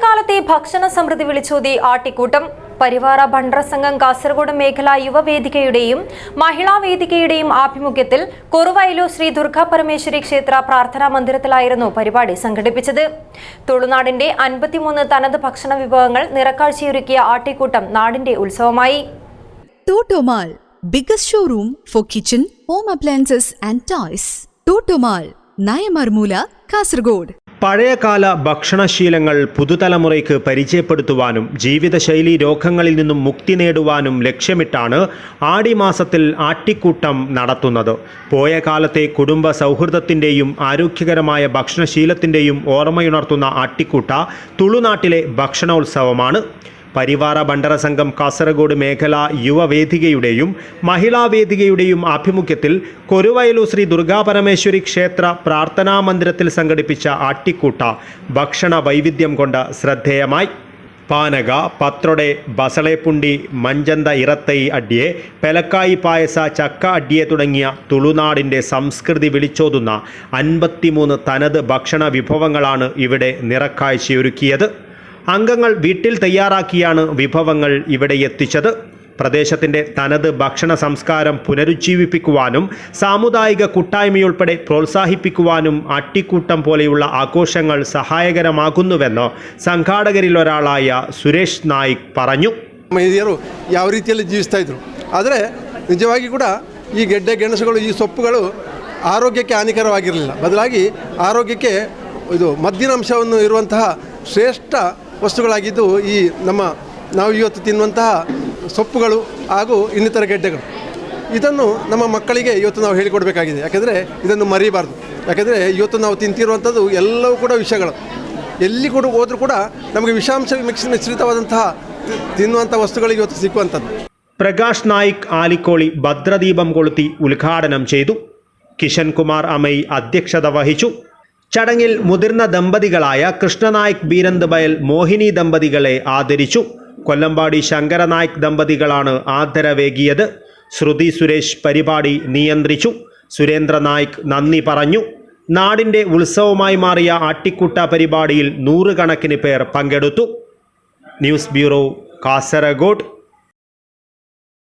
പഴയകാലത്തെ ഭക്ഷണ സമൃദ്ധി വിളിച്ചോതി ആട്ടിക്കൂട്ടം പരിവാര ഭണ്ഡ്ര സംഘം കാസർഗോഡ് മേഖലാ യുവവേദികയുടെയും മഹിളാ വേദികയുടെയും ആഭിമുഖ്യത്തിൽ കൊറുവയലു ശ്രീ ദുർഗാ പരമേശ്വരി ക്ഷേത്ര പ്രാർത്ഥനാ മന്ദിരത്തിലായിരുന്നു പരിപാടി സംഘടിപ്പിച്ചത് തുളുനാടിന്റെ അൻപത്തിമൂന്ന് തനത് ഭക്ഷണ വിഭവങ്ങൾ നിറക്കാഴ്ചയൊരുക്കിയ ആട്ടിക്കൂട്ടം നാടിന്റെ ഉത്സവമായി Totomal, biggest showroom for kitchen home appliances and toys. Totomal, Nayamarmoola Kasargod. പഴയകാല ഭക്ഷണശീലങ്ങൾ പുതുതലമുറയ്ക്ക് പരിചയപ്പെടുത്തുവാനും ജീവിതശൈലി രോഗങ്ങളിൽ നിന്നും മുക്തി നേടുവാനും ലക്ഷ്യമിട്ടാണ് ആടിമാസത്തിൽ ആട്ടിക്കൂട്ടം നടത്തുന്നത്. പോയ കാലത്തെ കുടുംബ സൗഹൃദത്തിന്റെയും ആരോഗ്യകരമായ ഭക്ഷണശീലത്തിന്റെയും ഓർമ്മയുണർത്തുന്ന ആട്ടിക്കൂട്ട തുളുനാട്ടിലെ ഭക്ഷണോത്സവമാണ്. പരിവാര ഭണ്ഡര സംഘം കാസർഗോഡ് മേഖല യുവവേദികയുടെയും മഹിളാ വേദികയുടെയും ആഭിമുഖ്യത്തിൽ കൊരുവയലു ശ്രീ ദുർഗാപരമേശ്വരി ക്ഷേത്ര പ്രാർത്ഥനാ മന്ദിരത്തിൽ സംഘടിപ്പിച്ച ആട്ടിക്കൂട്ട ഭക്ഷണ വൈവിധ്യം കൊണ്ട് ശ്രദ്ധേയമായി. പാനക പത്രൊടെ ബസളേപ്പുണ്ടി മഞ്ചന്ത ഇറത്തൈ അഡ്യെ പെലക്കായി പായസ ചക്ക അഡ്യെ തുടങ്ങിയ തുളുനാടിന്റെ സംസ്കൃതി വിളിച്ചോതുന്ന അൻപത്തിമൂന്ന് തനത് ഭക്ഷണ വിഭവങ്ങളാണ് ഇവിടെ നിറക്കാഴ്ചയൊരുക്കിയത്. അംഗങ്ങൾ വീട്ടിൽ തയ്യാറാക്കിയാണ് വിഭവങ്ങൾ ഇവിടെ എത്തിച്ചത് പ്രദേശത്തിൻ്റെ തനത് ഭക്ഷണ സംസ്കാരം പുനരുജ്ജീവിപ്പിക്കുവാനും സാമുദായിക കൂട്ടായ്മയുൾപ്പെടെ പ്രോത്സാഹിപ്പിക്കുവാനും അട്ടിക്കൂട്ടം പോലെയുള്ള ആഘോഷങ്ങൾ സഹായകരമാകുന്നുവെന്ന് സംഘാടകരിലൊരാളായ സുരേഷ് നായിക് പറഞ്ഞു ಮಹಿಳೆಯರು ಯಾವ ರೀತಿಯಲ್ಲಿ ಜೀವಿಸ್ತಾ ಇದ್ರು ಆದರೆ ನಿಜವಾಗಿ ಕೂಡ ಈ ಗೆಡ್ಡೆ ಗೆಣಸುಗಳು ಈ ಸೊಪ್ಪುಗಳು ಆರೋಗ್ಯಕ್ಕೆ ಹಾನಿಕರವಾಗಿರಲಿಲ್ಲ ಬದಲಾಗಿ ಆರೋಗ್ಯಕ್ಕೆ ಇದು ಮದ್ದಿನಾಂಶವನ್ನು ಇರುವಂತಹ ಶ್ರೇಷ್ಠ ವಸ್ತುಗಳಾಗಿದ್ದು ಈ ನಮ್ಮ ನಾವು ಇವತ್ತು ತಿನ್ನುವಂತಹ ಸೊಪ್ಪುಗಳು ಹಾಗೂ ಇನ್ನಿತರ ಗೆಡ್ಡೆಗಳು ಇದನ್ನು ನಮ್ಮ ಮಕ್ಕಳಿಗೆ ಇವತ್ತು ನಾವು ಹೇಳಿಕೊಡಬೇಕಾಗಿದೆ ಯಾಕೆಂದರೆ ಇದನ್ನು ಮರಿಬಾರ್ದು ಯಾಕೆಂದರೆ ಇವತ್ತು ನಾವು ತಿಂತಿರುವಂಥದ್ದು ಎಲ್ಲವೂ ಕೂಡ ವಿಷಗಳು ಎಲ್ಲಿ ಕೂಡ ಹೋದರೂ ಕೂಡ ನಮಗೆ ವಿಷಾಂಶ ಮಿಕ್ಸ್ ಮಿಶ್ರಿತವಾದಂತಹ ತಿ- ತಿನ್ನುವಂಥ ವಸ್ತುಗಳಿಗೆ ಇವತ್ತು ಸಿಕ್ಕುವಂಥದ್ದು പ്രകാശ് നായിക് ആലിക്കോളി ഭദ്രദീപം കൊളുത്തി ഉദ്ഘാടനം ചെയ്തു കിഷൻ കുമാർ അമൈ അധ്യക്ഷത വഹിച്ചു ചടങ്ങിൽ മുതിർന്ന ദമ്പതികളായ കൃഷ്ണനായിക് ബീരന്ത് ബയൽ മോഹിനി ദമ്പതികളെ ആദരിച്ചു. കൊല്ലമ്പാടി ശങ്കരനായിക് ദമ്പതികളാണ് ആദരവേകിയത്. ശ്രുതി സുരേഷ് പരിപാടി നിയന്ത്രിച്ചു. സുരേന്ദ്ര നായിക് നന്ദി പറഞ്ഞു. നാടിന്റെ ഉത്സവമായി മാറിയ ആട്ടിക്കുട്ട പരിപാടിയിൽ നൂറുകണക്കിന് പേർ പങ്കെടുത്തു. News bureau Kasaragod.